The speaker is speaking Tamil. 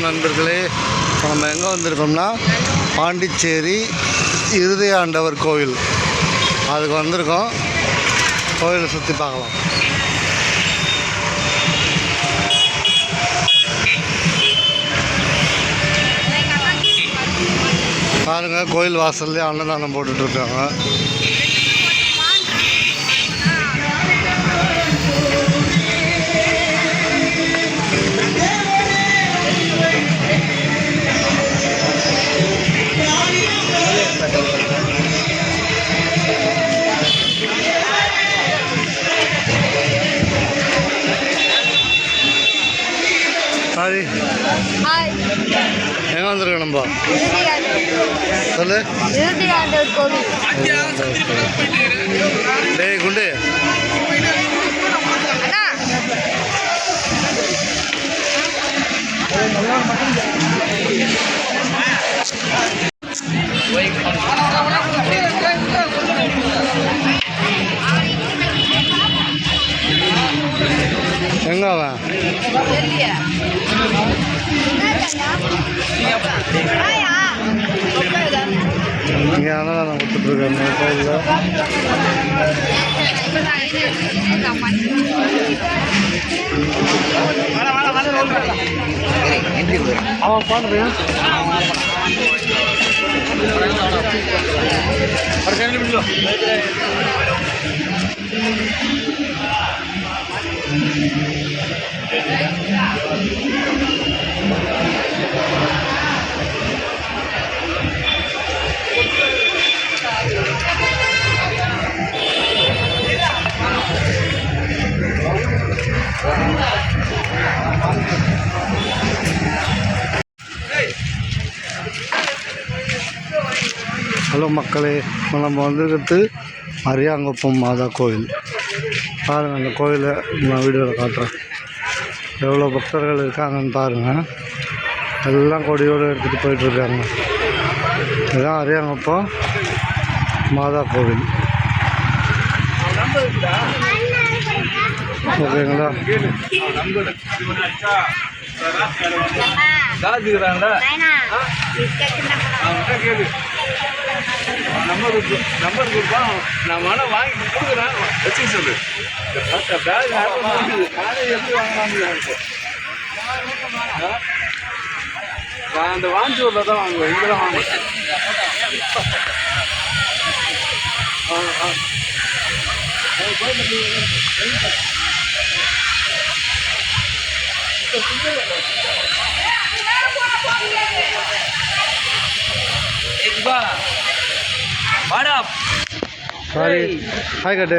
நண்பர்களே. இப்போ நம்ம எங்கே வந்திருக்கோம்னா பாண்டிச்சேரி இருதயாண்டவர் கோவில். அதுக்கு வந்திருக்கோம். கோவிலை சுற்றி பார்க்கலாம். பாருங்கள் கோயில் வாசல்லே அன்னதானம் போட்டுட்ருக்காங்க ஹாய். எங்கே வந்திருக்கோம் நம்ம? சொல்லு. டேய் குண்டு. எங்கே அவன் இங்கே அன்னதானம் கொடுத்துட்ருக்காங்க. கோயிலில். அவன் பாடுறேன் ஒரு ஹலோ மக்களே இப்போ நம்ம வந்துருக்கிறது அரியாங்குப்பம் மாதா கோவில் பாருங்கள் அந்த கோயிலை நான் வீடியோவில் காட்டுறேன். எவ்வளோ பக்தர்கள் இருக்காங்கன்னு பாருங்கள் எல்லாம் கொடியோடு எடுத்துகிட்டு போயிட்டுருக்காங்க இதுதான் அரியாங்குப்பம் மாதா கோவில். ஓகேங்களா? அவன்கிட்ட கேளு. நம்பர் நம்பர் கொடுப்பான் நான் வேணால் வாங்கி கொடுக்குறேன். வச்சு சொல்லு. பேக் இருக்குது நானே எப்படி வாங்கினாங்க நான் அந்த வாஞ்சூரில் தான் வாங்குவேன். இங்கே தான் வாங்குவேன். ஆ ஆ. வாடா. சாரி ஹாய் கட்டு